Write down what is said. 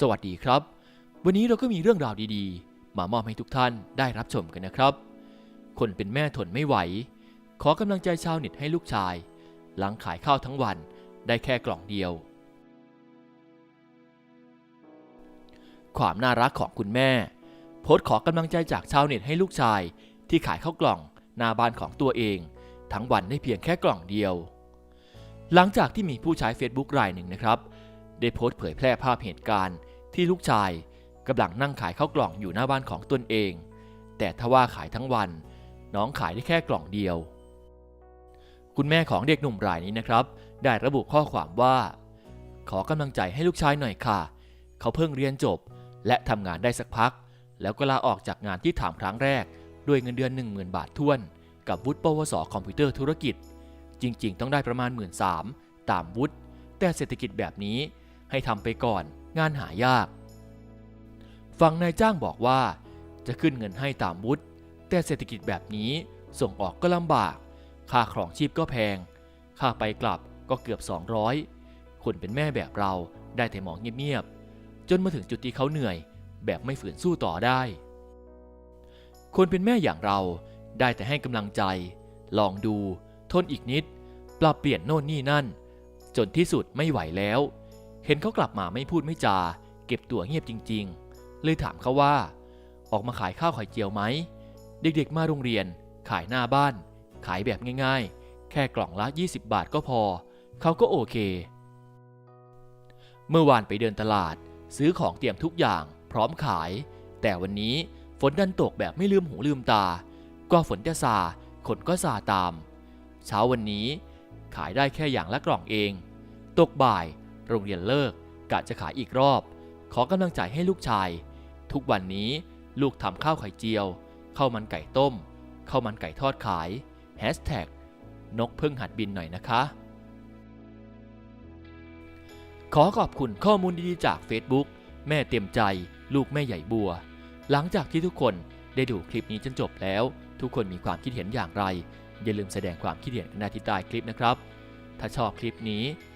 สวัสดีครับ วันนี้เราก็มีเรื่องราวดีๆ มามอบให้ทุกท่านได้รับชมกันนะครับ คนเป็นแม่ทนไม่ไหว ขอกำลังใจชาวเน็ตให้ลูกชาย หลังขายข้าวทั้งวันได้แค่กล่องเดียว ความน่ารักของคุณแม่ โพสต์ขอกำลังใจจากชาวเน็ตให้ลูกชาย ที่ขายข้าวกล่องหน้าบ้านของตัวเอง ทั้งวันได้เพียงแค่กล่องเดียว หลังจากที่มีผู้ใช้ Facebook รายหนึ่งนะครับ ได้โพสต์เผยแพร่ภาพเหตุการณ์ที่ลูกชายกำลังนั่งขายข้าวกล่องอยู่หน้าบ้านของตนเอง แต่ทว่าขายทั้งวัน น้องขายได้แค่กล่องเดียว คุณแม่ของเด็กหนุ่มรายนี้นะครับ ได้ระบุข้อความว่า ขอกำลังใจให้ลูกชายหน่อยค่ะ เขาเพิ่งเรียนจบ และทำงานได้สักพัก แล้วก็ลาออกจากงานที่ถามครั้งแรก ด้วยเงินเดือน 10,000 บาทท้วน กับวุฒิปวสคอมพิวเตอร์ธุรกิจ จริง ๆ ต้องได้ประมาณ 1 3ื่นตามวุฒิแต่เศรษฐกิจแบบนี้ ให้ทำไปก่อน งานหายาก ฝั่งนายจ้างบอกว่า จะขึ้นเงินให้ตามวุฒิแต่เศรษฐกิจแบบนี้ส่งออกก็ลำบาก ค่าครองชีพก็แพง ค่าไปกลับก็เกือบ 200 คนเป็นแม่แบบเราได้แต่มองเงียบๆ จนมาถึงจุดที่เขาเหนื่อย แบบไม่ฝืนสู้ต่อได้ คนเป็นแม่อย่างเราได้แต่ให้กำลังใจ ลองดู ทนอีกนิด ปรับเปลี่ยนโน่นนี่นั่น จนที่สุดไม่ไหวแล้ว เห็นเขากลับมาไม่พูดไม่จา เก็บตัวเงียบจริง ๆ เลยถามเขาว่า ออกมาขายข้าวไข่เจียวไหม เด็กๆมาโรงเรียน ขายหน้าบ้าน ขายแบบง่ายๆ แค่กล่องละ 20 บาทก็พอ เขาก็โอเค เมื่อวานไปเดินตลาด ซื้อของเตรียมทุกอย่าง พร้อมขาย แต่วันนี้ฝนดันตกแบบไม่ลืมหูลืมตา ก็ฝนจะซาคนก็ซาตาม เช้าวันนี้ขายได้แค่อย่างละกล่องเอง ตกบ่าย โรงเรียนเลิกกะจะขายอีกรอบ ขอกำลังใจให้ลูกชาย ทุกวันนี้ลูกทำข้าวไข่เจียวข้าวมันไก่ต้มข้าวมันไก่ทอดขายแฮชแท็กนกเพิ่งหัดบินหน่อยนะคะ ขอขอบคุณข้อมูลดีๆจาก Facebook แม่เต็มใจ ลูกแม่ใหญ่บัว หลังจากที่ทุกคนได้ดูคลิปนี้จนจบแล้ว ทุกคนมีความคิดเห็นอย่างไร อย่าลืมแสดงความคิดเห็นกันที่ใต้คลิปนะครับ ถ้าชอบคลิปนี้